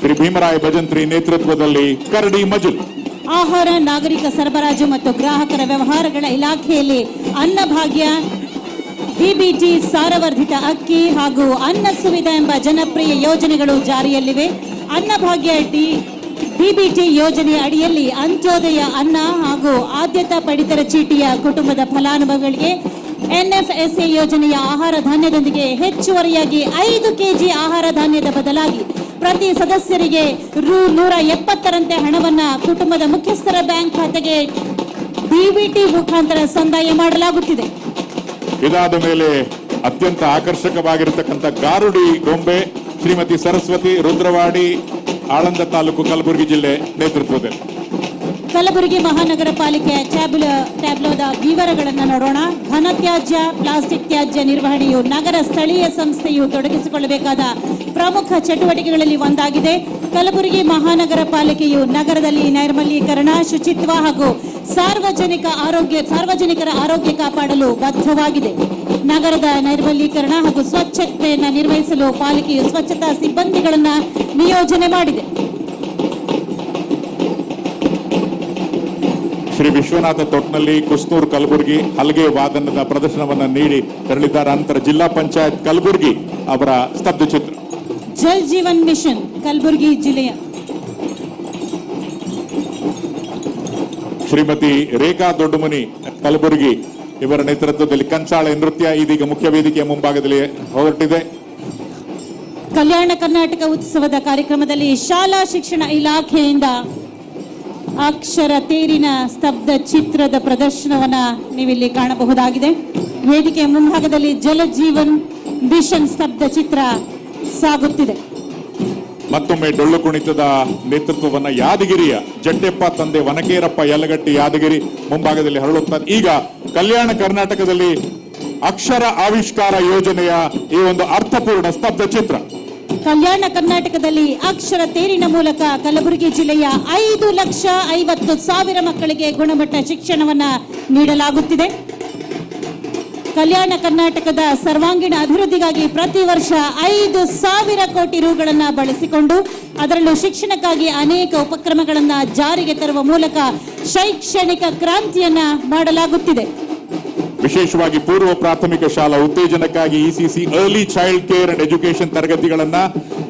ಶ್ರೀ ಭೀಮರಾಯ ಭಜಂತ್ರಿ ನೇತೃತ್ವದಲ್ಲಿ ಕರಡಿ ಮಜುಲ್ ಆಹಾರ, ನಾಗರಿಕ ಸರಬರಾಜು ಮತ್ತು ಗ್ರಾಹಕರ ವ್ಯವಹಾರಗಳ ಇಲಾಖೆಯಲ್ಲಿ ಅನ್ನಭಾಗ್ಯ ಬಿಬಿಟಿ ಸಾರವರ್ಧಿತ ಅಕ್ಕಿ ಹಾಗೂ ಅನ್ನ ಸುವಿಧ ಎಂಬ ಜನಪ್ರಿಯ ಯೋಜನೆಗಳು ಜಾರಿಯಲ್ಲಿವೆ. ಅನ್ನಭಾಗ್ಯ ಡಿ ಬಿಬಿಟಿ ಯೋಜನೆಯ ಅಡಿಯಲ್ಲಿ ಅಂತ್ಯೋದಯ ಅನ್ನ ಹಾಗೂ ಆದ್ಯತಾ ಪಡಿತರ ಚೀಟಿಯ ಕುಟುಂಬದ ಫಲಾನುಭವಿಗಳಿಗೆ ಎನ್ಎಫ್ಎಸ್ಎ ಯೋಜನೆಯ ಆಹಾರ ಧಾನ್ಯದೊಂದಿಗೆ ಹೆಚ್ಚುವರಿಯಾಗಿ ಐದು ಕೆಜಿ ಆಹಾರ ಧಾನ್ಯದ ಬದಲಾಗಿ ಪ್ರತಿ ಸದಸ್ಯರಿಗೆ ರು ನೂರ ಎಪ್ಪತ್ತರಂತೆ ಹಣವನ್ನು ಕುಟುಂಬದ ಮುಖ್ಯಸ್ಥರ ಬ್ಯಾಂಕ್ ಖಾತೆಗೆ ಡಿಬಿಟಿ ಮುಖಾಂತರ ಸಂದಾಯ ಮಾಡಲಾಗುತ್ತಿದೆ. ಇದಾದ ಮೇಲೆ ಅತ್ಯಂತ ಆಕರ್ಷಕವಾಗಿರತಕ್ಕಂಥ ಗಾರುಡಿ ಗೊಂಬೆ ಶ್ರೀಮತಿ ಸರಸ್ವತಿ ರುದ್ರವಾಡಿ, ಆಳಂದ ತಾಲೂಕು ಕಲಬುರಗಿ ಜಿಲ್ಲೆ ನೇತೃತ್ವದಲ್ಲಿ. ಕಲಬುರಗಿ ಮಹಾನಗರ ಪಾಲಿಕೆ ಟ್ಯಾಬ್ಲ, ಟ್ಯಾಬ್ಲೋದ ವಿವರಗಳನ್ನು ನೋಡೋಣ. ಘನತ್ಯಾಜ್ಯ ಪ್ಲಾಸ್ಟಿಕ್ ತ್ಯಾಜ್ಯ ನಿರ್ವಹಣೆಯು ನಗರ ಸ್ಥಳೀಯ ಸಂಸ್ಥೆಯು ತೊಡಗಿಸಿಕೊಳ್ಳಬೇಕಾದ ಪ್ರಮುಖ ಚಟುವಟಿಕೆಗಳಲ್ಲಿ ಒಂದಾಗಿದೆ. ಕಲಬುರಗಿ ಮಹಾನಗರ ಪಾಲಿಕೆಯು ನಗರದಲ್ಲಿ ನೈರ್ಮಲ್ಯೀಕರಣ ಶುಚಿತ್ವ ಹಾಗೂ ಸಾರ್ವಜನಿಕ ಆರೋಗ್ಯ, ಸಾರ್ವಜನಿಕರ ಆರೋಗ್ಯ ಕಾಪಾಡಲು ಬದ್ಧವಾಗಿದೆ. ನಗರದ ನೈರ್ಮಲ್ಯೀಕರಣ ಹಾಗೂ ಸ್ವಚ್ಛತೆಯನ್ನು ನಿರ್ವಹಿಸಲು ಪಾಲಿಕೆಯು ಸ್ವಚ್ಛತಾ ಸಿಬ್ಬಂದಿಗಳನ್ನು ನಿಯೋಜನೆ ಮಾಡಿದೆ. ವಿಶ್ವನಾಥ ತೊಟ್ನಲ್ಲಿ ಕುಸ್ತೂರ್ ಕಲಬುರಗಿ ಹಲಗೆ ವಾದನದ ಪ್ರದರ್ಶನವನ್ನು ನೀಡಿ ತೆರಳಿದ್ದಾರೆ. ನಂತರ ಜಿಲ್ಲಾ ಪಂಚಾಯತ್ ಕಲಬುರಗಿ ಅವರ ಸ್ತಬ್ಧ ಚಿತ್ರ. ಜಲ್ ಜೀವನ್ ಮಿಷನ್ ಕಲಬುರಗಿ ಜಿಲ್ಲೆಯ. ಶ್ರೀಮತಿ ರೇಖಾ ದೊಡ್ಡಮನಿ ಕಲಬುರಗಿ ಇವರ ನೇತೃತ್ವದಲ್ಲಿ ಕಂಚಾಳೆ ನೃತ್ಯ ಇದೀಗ ಮುಖ್ಯ ವೇದಿಕೆಯ ಮುಂಭಾಗದಲ್ಲಿ ಹೊರಟಿದೆ. ಕಲ್ಯಾಣ ಕರ್ನಾಟಕ ಉತ್ಸವದ ಕಾರ್ಯಕ್ರಮದಲ್ಲಿ ಶಾಲಾ ಶಿಕ್ಷಣ ಇಲಾಖೆಯಿಂದ ಅಕ್ಷರ ತೇರಿನ ಸ್ತಬ್ಧ ಚಿತ್ರದ ಪ್ರದರ್ಶನವನ್ನ ನೀವಿಲ್ಲಿ ಕಾಣಬಹುದಾಗಿದೆ. ವೇದಿಕೆಯ ಮುಂಭಾಗದಲ್ಲಿ ಜಲ ಜೀವನ್ ಮಿಷನ್ ಸ್ತಬ್ಧ ಚಿತ್ರ ಸಾಗುತ್ತಿದೆ. ಮತ್ತೊಮ್ಮೆ ಡೊಳ್ಳು ಕುಣಿತದ ನೇತೃತ್ವವನ್ನ ಯಾದಗಿರಿಯ ಜಟ್ಟೆಪ್ಪ ತಂದೆ ವನಕೇರಪ್ಪ ಯಲಗಟ್ಟಿ ಯಾದಗಿರಿ ಮುಂಭಾಗದಲ್ಲಿ ಹರಳುತ್ತಾರೆ. ಈಗ ಕಲ್ಯಾಣ ಕರ್ನಾಟಕದಲ್ಲಿ ಅಕ್ಷರ ಆವಿಷ್ಕಾರ ಯೋಜನೆಯ ಈ ಒಂದು ಅರ್ಥಪೂರ್ಣ ಸ್ತಬ್ಧ ಚಿತ್ರ. ಕಲ್ಯಾಣ ಕರ್ನಾಟಕದಲ್ಲಿ ಅಕ್ಷರ ತೇರಿನ ಮೂಲಕ ಕಲಬುರಗಿ ಜಿಲ್ಲೆಯ ಐದು ಲಕ್ಷ ಐವತ್ತು ಸಾವಿರ ಮಕ್ಕಳಿಗೆ ಗುಣಮಟ್ಟ ಶಿಕ್ಷಣವನ್ನು ನೀಡಲಾಗುತ್ತಿದೆ. ಕಲ್ಯಾಣ ಕರ್ನಾಟಕದ ಸರ್ವಾಂಗೀಣ ಅಭಿವೃದ್ಧಿಗಾಗಿ ಪ್ರತಿ ವರ್ಷ ಐದು ಸಾವಿರ ಕೋಟಿ ರುಗಳನ್ನ ಬಳಸಿಕೊಂಡು ಅದರಲ್ಲೂ ಶಿಕ್ಷಣಕ್ಕಾಗಿ ಅನೇಕ ಉಪಕ್ರಮಗಳನ್ನು ಜಾರಿಗೆ ತರುವ ಮೂಲಕ ಶೈಕ್ಷಣಿಕ ಕ್ರಾಂತಿಯನ್ನ ಮಾಡಲಾಗುತ್ತಿದೆ. ವಿಶೇಷವಾಗಿ ಪೂರ್ವ ಪ್ರಾಥಮಿಕ ಶಾಲಾ ಉತ್ತೇಜನಕ್ಕಾಗಿ ECC early child care and education ತರಗತಿಗಳನ್ನ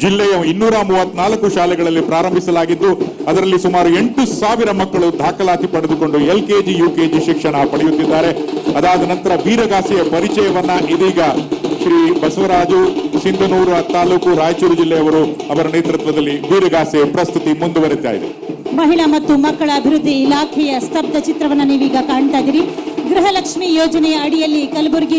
ಜಿಲ್ಲೆಯ ಇನ್ನೂರ ಮೂವತ್ನಾಲ್ಕು ಶಾಲೆಗಳಲ್ಲಿ ಪ್ರಾರಂಭಿಸಲಾಗಿದ್ದು, ಅದರಲ್ಲಿ ಸುಮಾರು ಎಂಟು ಸಾವಿರ ಮಕ್ಕಳು ದಾಖಲಾತಿ ಪಡೆದುಕೊಂಡು ಎಲ್ಕೆಜಿ ಯುಕೆಜಿ ಶಿಕ್ಷಣ ಪಡೆಯುತ್ತಿದ್ದಾರೆ. ಅದಾದ ನಂತರ ವೀರಗಾಸೆಯ ಪರಿಚಯವನ್ನ ಇದೀಗ ಶ್ರೀ ಬಸವರಾಜು ಸಿಂಧನೂರು ತಾಲೂಕು ರಾಯಚೂರು ಜಿಲ್ಲೆಯವರು ಅವರ ನೇತೃತ್ವದಲ್ಲಿ ವೀರಗಾಸೆ ಪ್ರಸ್ತುತಿ ಮುಂದುವರಿತಾ ಇದೆ. ಮಹಿಳಾ ಮತ್ತು ಮಕ್ಕಳ ಅಭಿವೃದ್ಧಿ ಇಲಾಖೆಯ ಸ್ತಬ್ಧ ಚಿತ್ರವನ್ನು ನೀವೀಗ ಕಾಣ್ತಾ ಇದ್ದೀರಿ. ಗೃಹಲಕ್ಷ್ಮಿ ಯೋಜನೆಯ ಅಡಿಯಲ್ಲಿ ಕಲಬುರಗಿ